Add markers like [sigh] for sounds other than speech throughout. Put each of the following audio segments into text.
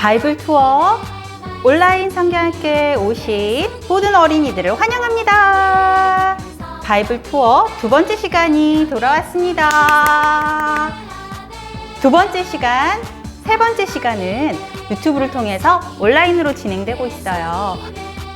바이블 투어 온라인 성경학교에 오신 모든 어린이들을 환영합니다. 바이블 투어 두 번째 시간이 돌아왔습니다. 두 번째 시간, 세 번째 시간은 유튜브를 통해서 온라인으로 진행되고 있어요.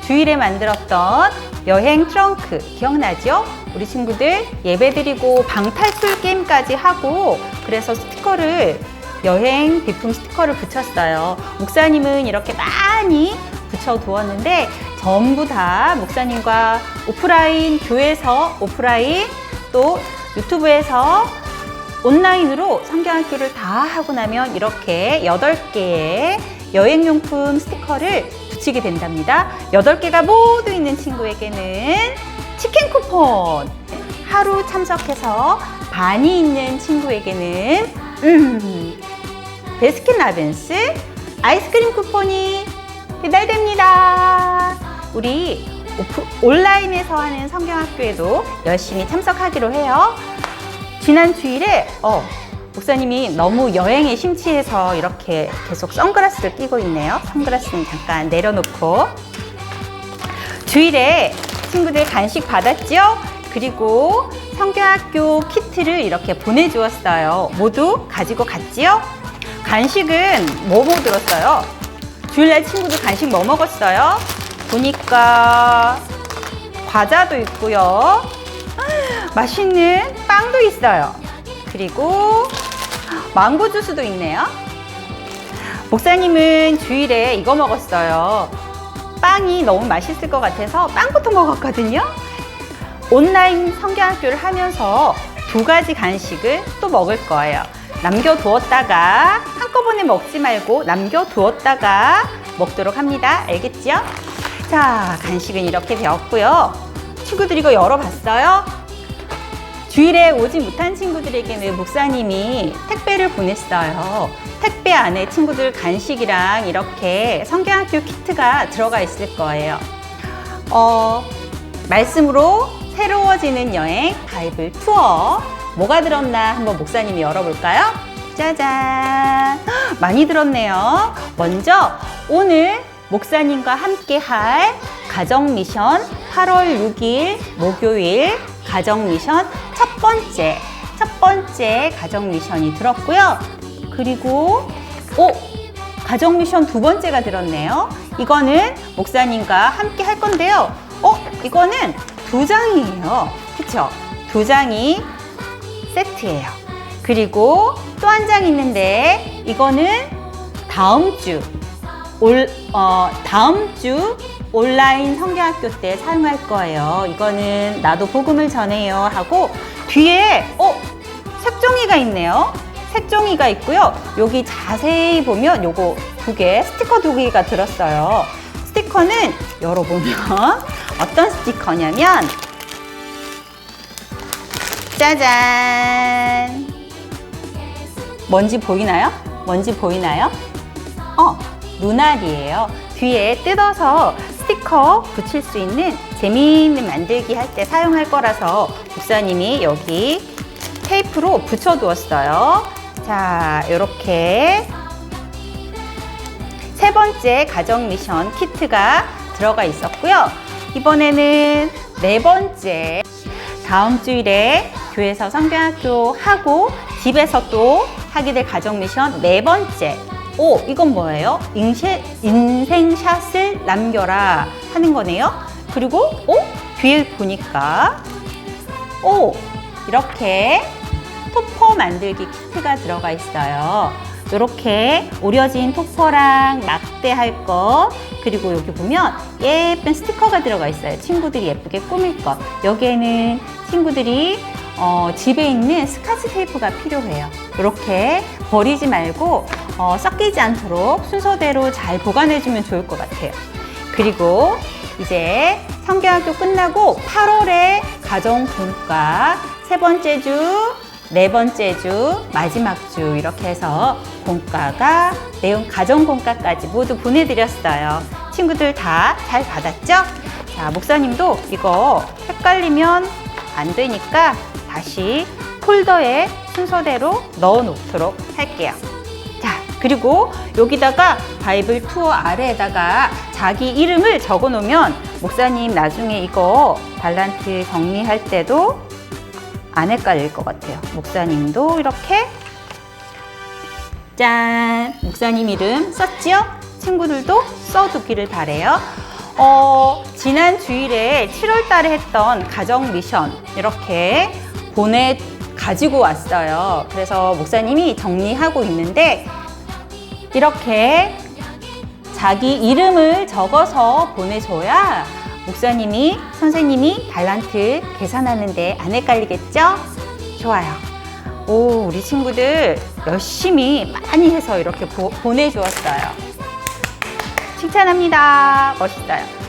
주일에 만들었던 여행 트렁크 기억나죠? 우리 친구들 예배 드리고 방탈출 게임까지 하고 그래서 스티커를 여행 비품 스티커를 붙였어요. 목사님은 이렇게 많이 붙여두었는데 전부 다 목사님과 오프라인 교회에서 오프라인 또 유튜브에서 온라인으로 성경학교를 다 하고 나면 이렇게 8개의 여행용품 스티커를 붙이게 된답니다. 8개가 모두 있는 친구에게는 치킨 쿠폰! 하루 참석해서 반이 있는 친구에게는 음, 베스킨 라빈스 아이스크림 쿠폰이 배달됩니다. 우리 오프, 온라인에서 하는 성경학교에도 열심히 참석하기로 해요. 지난 주일에 어, 목사님이 너무 여행에 심취해서 이렇게 계속 선글라스를 끼고 있네요. 선글라스는 잠깐 내려놓고 주일에 친구들 간식 받았죠? 그리고 성경학교 키트를 이렇게 보내주었어요. 모두 가지고 갔지요? 간식은 뭐뭐 들었어요? 주일날 친구들 간식 뭐 먹었어요? 보니까 과자도 있고요. 맛있는 빵도 있어요. 그리고 망고 주스도 있네요. 목사님은 주일에 이거 먹었어요. 빵이 너무 맛있을 것 같아서 빵부터 먹었거든요. 온라인 성경학교를 하면서 두 가지 간식을 또 먹을 거예요. 남겨두었다가 한꺼번에 먹지 말고 남겨두었다가 먹도록 합니다. 알겠죠? 자, 간식은 이렇게 되었고요. 친구들 이거 열어봤어요? 주일에 오지 못한 친구들에게는 목사님이 택배를 보냈어요. 택배 안에 친구들 간식이랑 이렇게 성경학교 키트가 들어가 있을 거예요. 어, 말씀으로 새로워지는 여행 바이블 투어. 뭐가 들었나 한번 목사님이 열어볼까요? 짜잔! 헉, [gasps] 많이 들었네요. 먼저 오늘 목사님과 함께 할 가정 미션 8월 6일 목요일 가정 미션 첫 번째 첫 번째 가정 미션이 들었고요. 그리고 오 가정 미션 두 번째가 들었네요. 이거는 목사님과 함께 할 건데요. 어 이거는 두 장이에요. 그쵸? 두 장이 세트예요. 그리고 또 한 장 있는데 이거는 다음 주 올, 어, 다음 주 온라인 성경학교 때 사용할 거예요. 이거는 나도 복음을 전해요 하고 뒤에 어 색종이가 있네요. 색종이가 있고요. 여기 자세히 보면 요거 두 개, 스티커 두 개가 들었어요. 스티커는 열어보면 [laughs] 어떤 스티커냐면 짜잔! 뭔지 보이나요? 뭔지 보이나요? 어, 눈알이에요. 뒤에 뜯어서 스티커 붙일 수 있는 재미있는 만들기 할 때 사용할 거라서 목사님이 여기 테이프로 붙여두었어요. 자, 이렇게 세 번째 가정 미션 키트가 들어가 있었고요. 이번에는 네 번째 다음 주일에 교회에서 성경학교 하고 집에서 또 하게 될 가정 미션 네 번째. 오, 이건 뭐예요? 인쇄, 인생샷을 남겨라 하는 거네요. 그리고 오, 뒤에 보니까 오, 이렇게 토퍼 만들기 키트가 들어가 있어요. 이렇게 오려진 토퍼랑 막대 할 것, 그리고 여기 보면 예쁜 스티커가 들어가 있어요. 친구들이 예쁘게 꾸밀 것. 여기에는 친구들이 어, 집에 있는 스카치 테이프가 필요해요. 이렇게 버리지 말고 어, 섞이지 않도록 순서대로 잘 보관해주면 좋을 것 같아요. 그리고 이제 성경학교 끝나고 8월에 가정 공과 세 번째 주, 네 번째 주, 마지막 주 이렇게 해서 공과가 내용 가정 공과까지 모두 보내드렸어요. 친구들 다 잘 받았죠? 자, 목사님도 이거 헷갈리면 안 되니까 다시 폴더에 순서대로 넣어 놓도록 할게요. 자, 그리고 여기다가 바이블 투어 아래에다가 자기 이름을 적어 놓으면 목사님 나중에 이거 달란트 정리할 때도 안 헷갈릴 것 같아요. 목사님도 이렇게 짠! 목사님 이름 썼지요? 친구들도 써두기를 바래요. 어, 지난 주일에 7월 달에 했던 가정 미션 이렇게 보내 가지고 왔어요. 그래서 목사님이 정리하고 있는데 이렇게 자기 이름을 적어서 보내줘야 목사님이 선생님이 달란트 계산하는데 안 헷갈리겠죠? 좋아요. 오, 우리 친구들 열심히 많이 해서 이렇게 보, 보내주었어요. 칭찬합니다. 멋있어요.